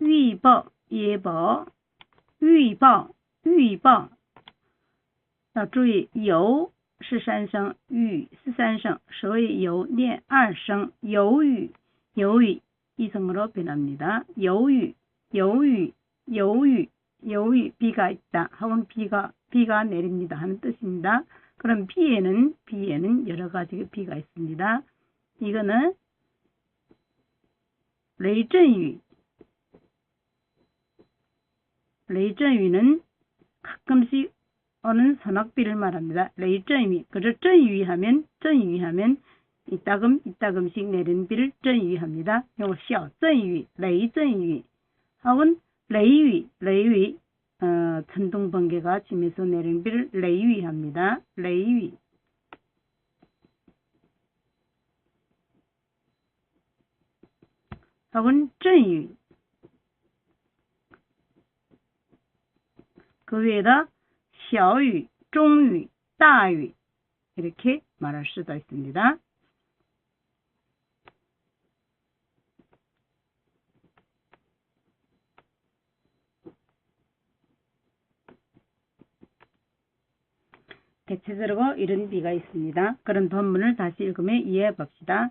预报예보预报预报要注意有是三声，雨是三声，所以有念二声，有雨有雨이성으로변합니다有雨有雨有雨有雨비가있다하고비가비가내립니다하는뜻입니다그럼비에는비에는여러가지비가있습니다 이거는雷阵 레이저위는 가끔씩 어느 선악비를 말합니다. 레이저위, 그저 전위하면 전위하면 이따금 이따금씩 내린 비를 전위합니다. 요시어 전위, 레이전위, 혹은 레이위, 레이위, 어, 천둥 번개가 짐에서 내린 비를 레이위합니다. 레이위. 혹은 전위, 그 위에다 小雨,中雨,大雨 이렇게 말할 수도 있습니다. 대체적으로 이런 비가 있습니다. 그런 본문을 다시 읽으면 이해해 봅시다.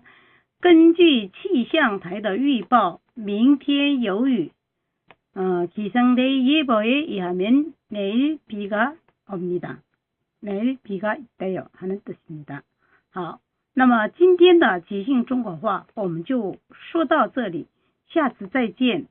根据气象台的预报，明天有雨。 呃，기상대 예보에 의하면 내일 비가 옵니다. 내일 비가 있대요 하는 뜻입니다. 好，那么今天的即兴中国话我们就说到这里，下次再见。